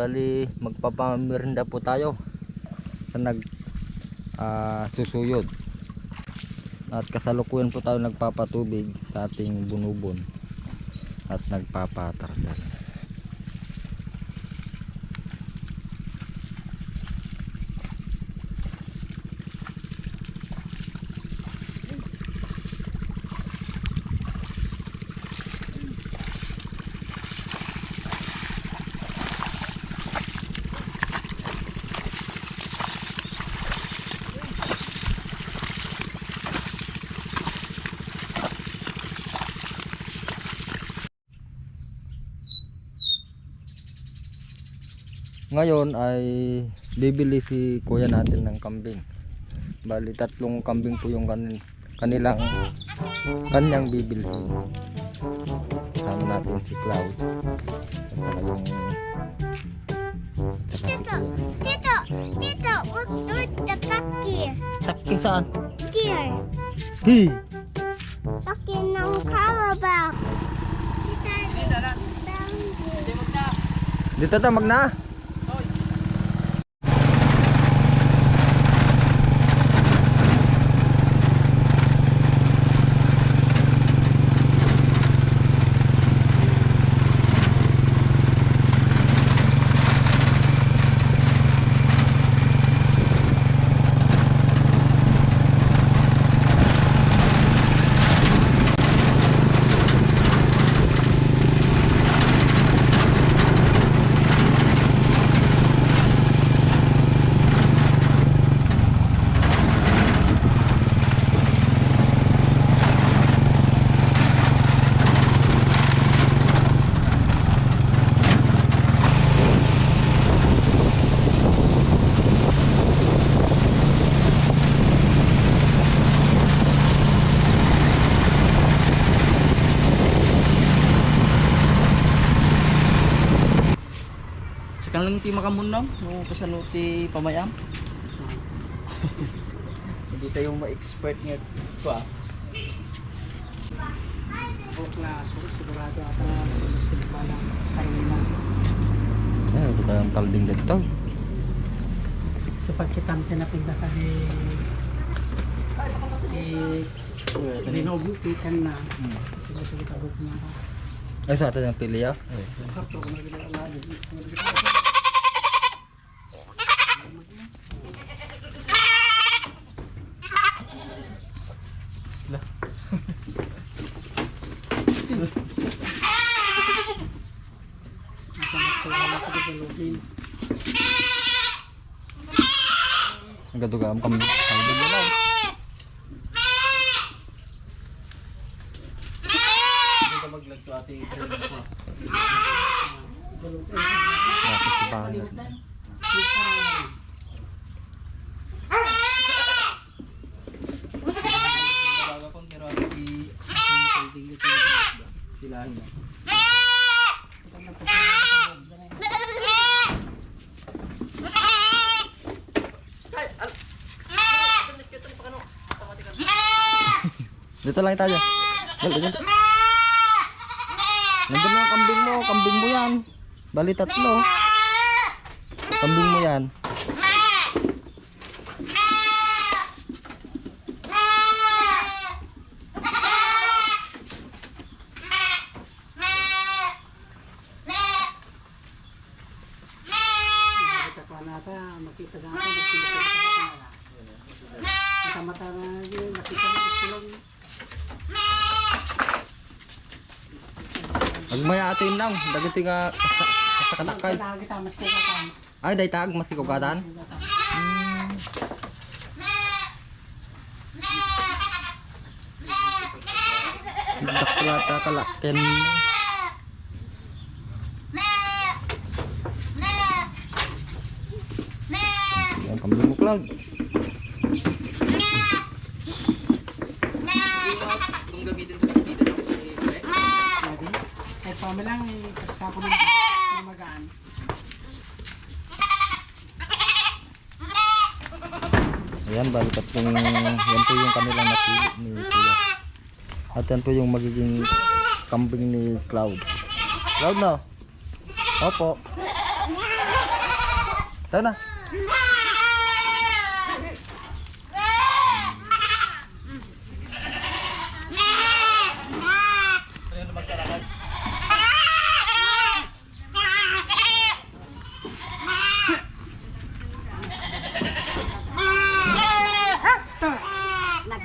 bali magpapamirinda po tayo sa nag ah, susuyod. At kasalukuyan po tayo nagpapatubig sa ating bunubon at nagpapatartal. Ngayon ay bibili si kuya natin ng kambing. Bali tatlong kambing po yung kanin, kanilang kanyang bibili. Kasama natin si Cloud. At saka yung at saka si Tito. Tito, Tito, look, look, the kaki. Sakking saan? Here. Hi! Kaki ng Carabao. Tita, Dito ta magna. Sekarang lang ti makamunam, no kasano ti pamayam. Hindi tayo ma-expert nga pa. Buok na sigurado ako gusto ko pala kanina. Eh, ito kayang kalding dito. Sa pagkitang tinapinda sa di eh rinobukitan na. Sige sige tabok na. Ay, sa atin yung pili ah. Sakto ko na ginagawa lagi. Nagaduga ang kambing. Kambing na lang. Hindi ka maglagto ko. Tapos si Bangat. Dito lang tayo. Dali, dali. Nandun yung kambing mo. Kambing mo yan. Bali tatlo. Kambing mo yan. Makita ko nata, makita na ako, nakita ko na. Mata-mata na yun, nakita na ko silang Lang. Dagiti nga kailangan. Ay, day tag. Mas kikugatan. Hmm. Daklata kalaken. Ang kambing mo klag. Kung gamitin sa dito ng pre. Pwede. Kahit pa mo lang, eh, kakasa ko ng ng magaan. Ayan, bali tatlong, yan po yung kanilang napili ni Kuya. At yan po yung magiging kambing ni Cloud. Cloud na. Opo. Tara na.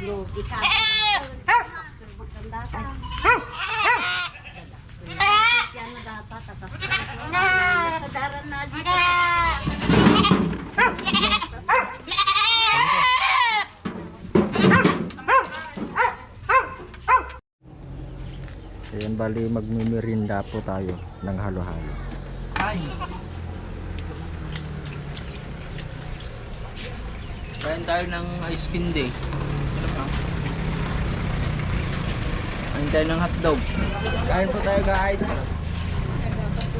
Naglugi ka. Yan na dapat. Tapos sa daran na dito. Ayan, bali magmimirinda po tayo ng halo-halo. Kain. Kain tayo ng ice candy. Ano pa? Kain tayo ng hotdog. Kain po tayo guys.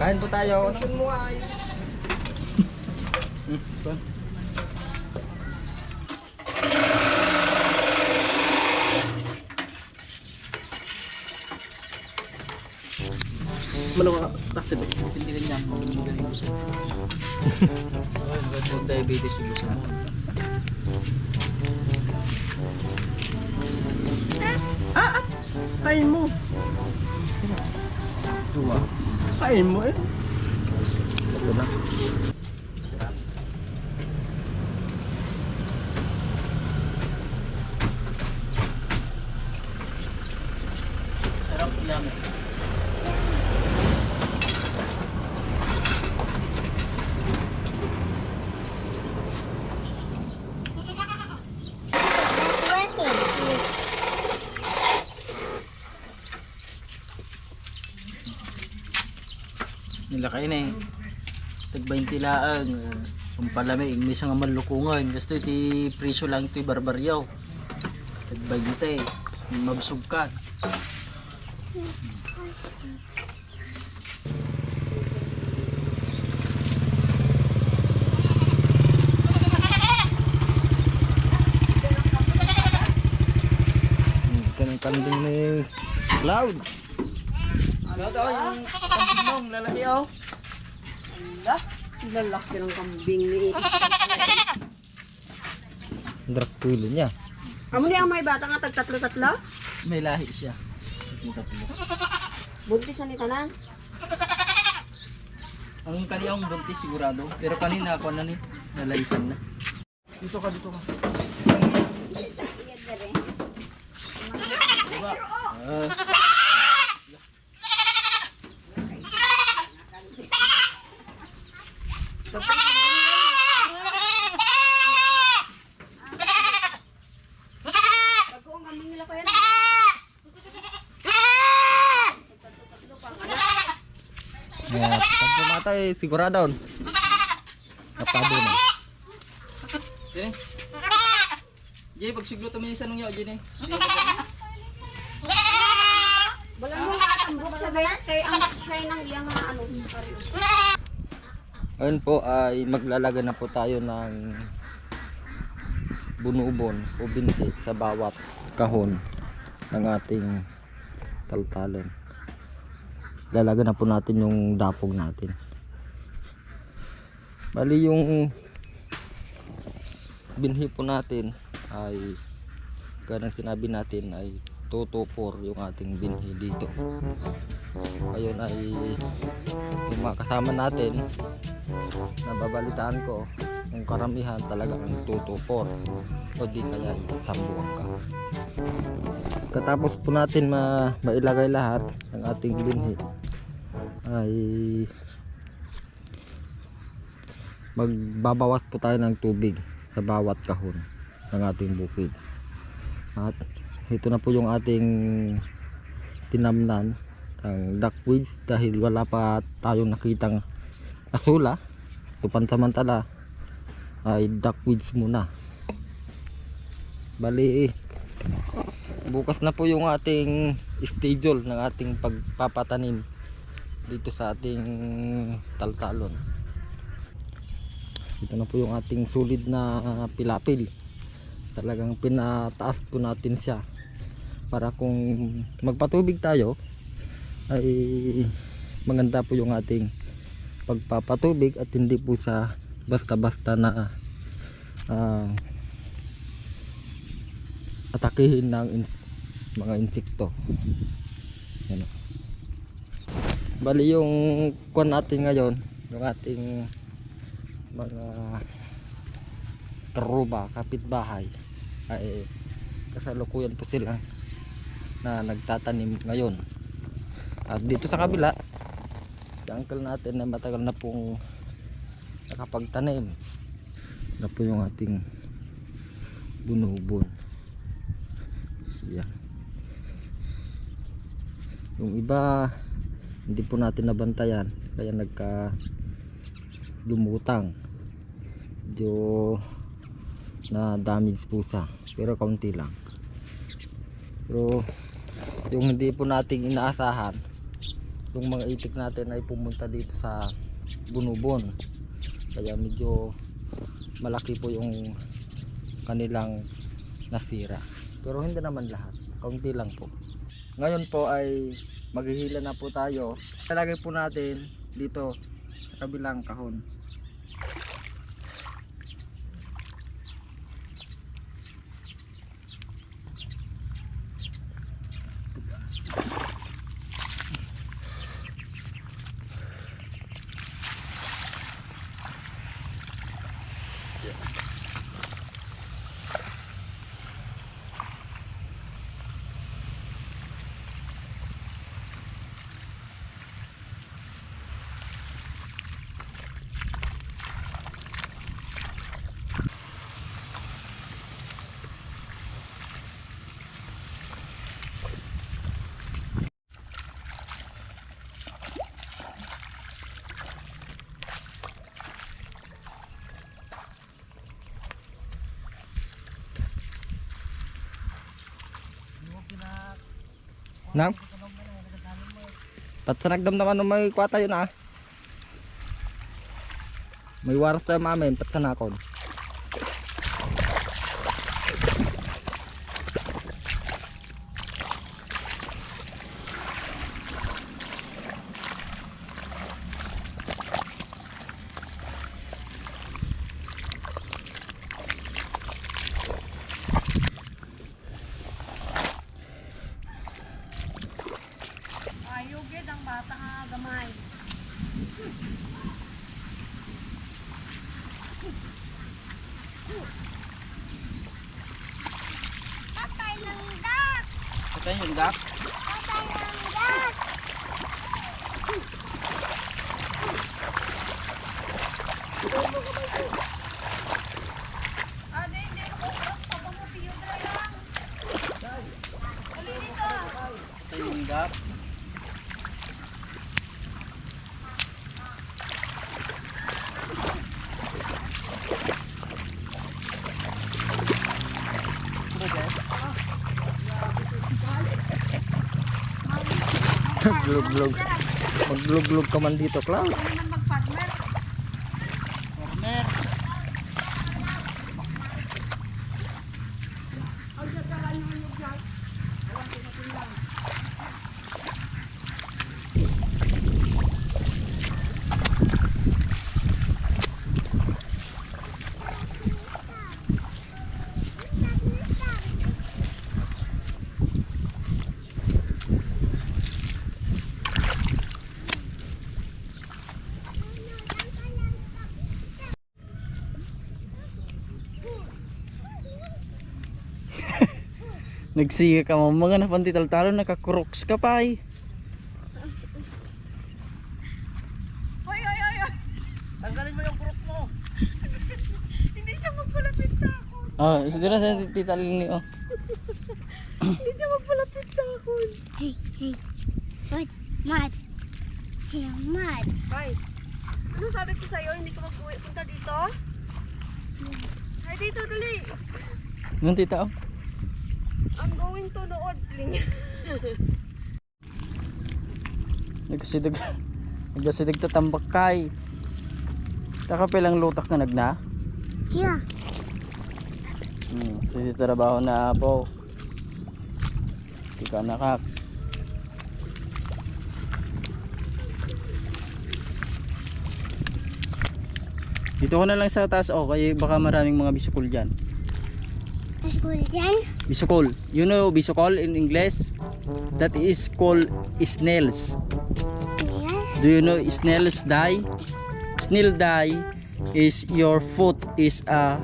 Kain po tayo. Hmm, ito. Malo ka, bakit ba? Hindi rin yan, magaling ko sa. Huwag diabetes yung gusto Kain mo. Tuwa. Kain mo eh. Ito na. Nilakay na eh. Tag 20 laang. Kung palami, may isang malukungan. Gusto iti presyo lang ito barbaryaw. Tag 20. Mabsog ka. Kanding ni Cloud. Ano daw yung kambing lalaki oh. Ala, lalaki ng kambing ni Drak tulo niya. Amo niya may bata nga tag tatlo-tatlo? May lahi siya. Tatlo. Buntis na ni tanan. Ang kaniyang buntis sigurado. Pero kanina ako na ni. Nalaysan na. Dito ka, dito ka. Diba? Ah. Pagko ang kambing nila ko yan. Yeah, pag pumatay, sigurado. Kapado na. Dini. Jay, pag siglo tuminis Jini. Sa gayas kay ang kay nang iyang mga ano. Ngayon po ay maglalagay na po tayo ng bunubon o binti sa bawat kahon ng ating taltalon. Lalagyan na po natin yung dapog natin. Bali yung binhi po natin ay ganang sinabi natin ay 2 to 4 yung ating binhi dito. Ayun ay yung mga kasama natin nababalitaan ko yung karamihan talaga ang 2 to 4 o di kaya isang buwang ka katapos po natin ma mailagay lahat ng ating binhi ay magbabawas po tayo ng tubig sa bawat kahon ng ating bukid. At ito na po yung ating tinamnan ang duckweeds dahil wala pa tayong nakitang asula so pansamantala ay duckweeds muna. Bali bukas na po yung ating schedule ng ating pagpapatanim dito sa ating taltalon ito na po yung ating solid na pilapil talagang pinataas po natin siya para kung magpatubig tayo ay maganda po yung ating pagpapatubig at hindi po sa basta-basta na ah, atakihin ng in- mga insekto. Yan. Bali yung kuan natin ngayon, yung ating mga karuba, kapitbahay ay kasalukuyan po sila na nagtatanim ngayon. At dito sa kabila, si uncle natin na matagal na pong nakapagtanim. Na po yung ating bunubon. Yan. Yung iba hindi po natin nabantayan kaya nagka lumutang. Medyo na damage po sa pero kaunti lang. Pero yung hindi po nating inaasahan yung mga itik natin ay pumunta dito sa bunubon kaya medyo malaki po yung kanilang nasira pero hindi naman lahat kaunti lang po ngayon po ay maghihila na po tayo talagay po natin dito sa kabilang kahon Nang? Pat sa nagdamdaman ng may kwata yun ah. May waras tayo mamin, pat sa nakon. Ayugid ang bata nga gamay. Patay ng duck! Ito yung gap. Patay ng duck! Ah, di, di. Papa mo, piyo na lang. Dali dito. Ito yung gap. Glug-glug. Maglug-glug ka man dito, Cloud. Ano naman mag-partner? Corner. Nagsiga ka mo mga napantital-talo nakakuroks ka pa eh. Hoy, hoy, hoy, hoy. Tanggalin mo yung kurok mo. Hindi siya magpalapit sa ako. Ah, isa din na sa tita Lini oh. Hindi siya magpalapit sa ako. Hey, hey. What? Mad. Hey, mad. Ay, ano sabi ko sa'yo? Hindi ka mag-uwi. Punta dito? Ay, dito, dali. Yung tita oh. I'm going to Nood. Sling. Nagsidig. Nagsidig ta tambak kay. Taka pilang lutak na nagna. Here. Hmm, sisi trabaho na po. Tika nakak. Dito ko na lang sa taas oh, kaya baka maraming mga bisukol dyan. School dyan. Bisukol. You know bisukol in English? That is called snails. Do you know snails die? Snail die is your foot is a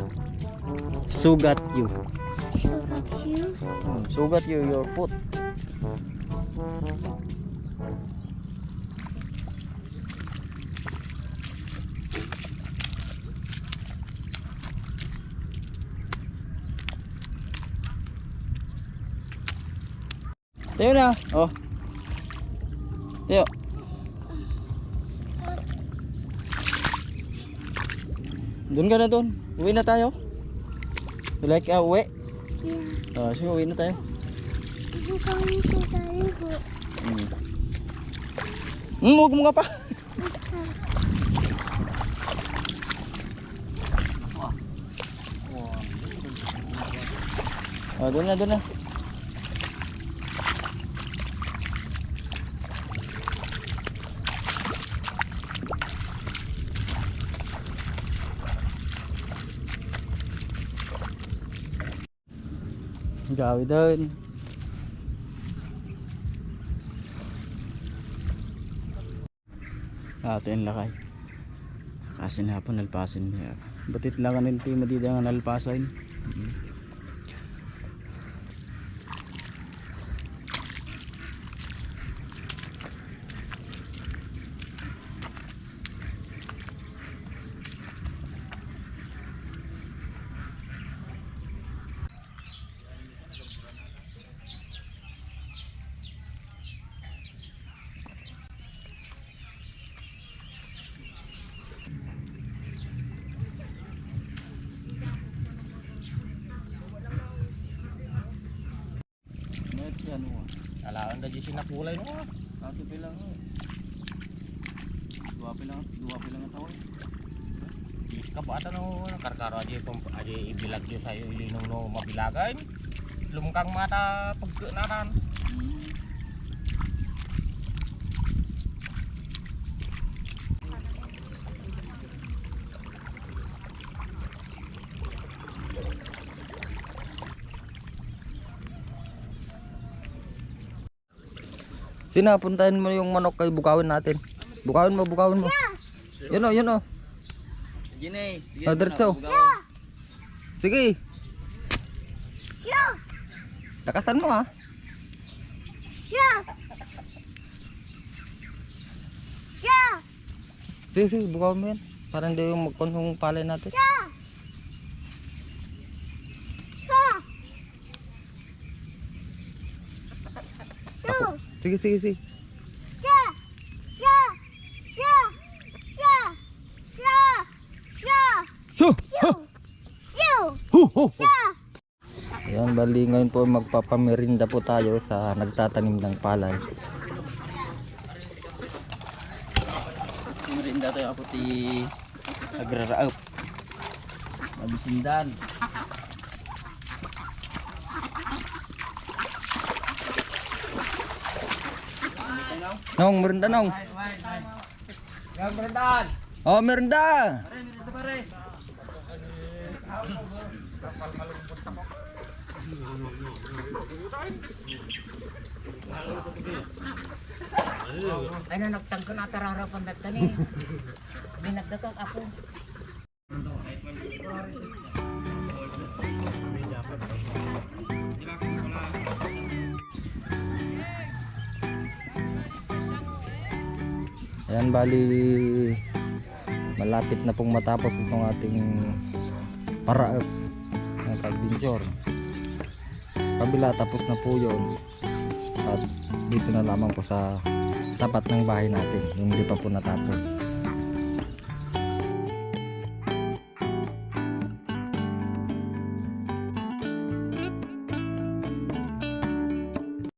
sugat you. It you. Hmm, Sugat you your foot. Tayo na. Oh. Tayo. Doon ka na doon. Uwi na tayo. You like uh, uwi? Yeah. Oh, sige, uwi na tayo. Hmm. Hmm, huwag mo nga pa. Oh, doon na, doon na. Gawi doon. Atin lakay. Kasin hapon nalpasin niya. Batit lang kanin ti madida nga nalpasin. Mm. Net yan mo. Kailangan na di sinapulay no. Kaso bilang oh. Dua bilang, dua bilang ang tawag. Kabata no karkaro aja pem aja ibilag yo sayo ilinong no mabilagan. Lumkang mata pagkenaran. Hmm. Sinapuntahin mo yung manok kay bukawin natin. Bukawin mo, bukawin mo. Yun o, yun o. Sige. Ah, diretso. Sige, lakasan mo ha. Sige, sige, bukawin mo yan. Para hindi yung magkon yung palay natin. Show! Sige, sige, sige. Show! Show! Show! Show! Show! Show! So, Show! Show! hu, hu, hu. Show! Ayan, bali ngayon po magpapamerinda po tayo sa nagtatanim ng palay. Merinda tayo ako ti agraraap. Mabisindan. Nong, merinda nong. Yang merendan. Oh, merinda. Pare, merinda pare. Nagtangko na tararapan na tani. Binagdakak ako. Ayan, bali malapit na pong matapos itong ating para ng pag-venture. Kabila tapos na po yun. At dito na lamang po sa tapat ng bahay natin, yung hindi pa po natapos.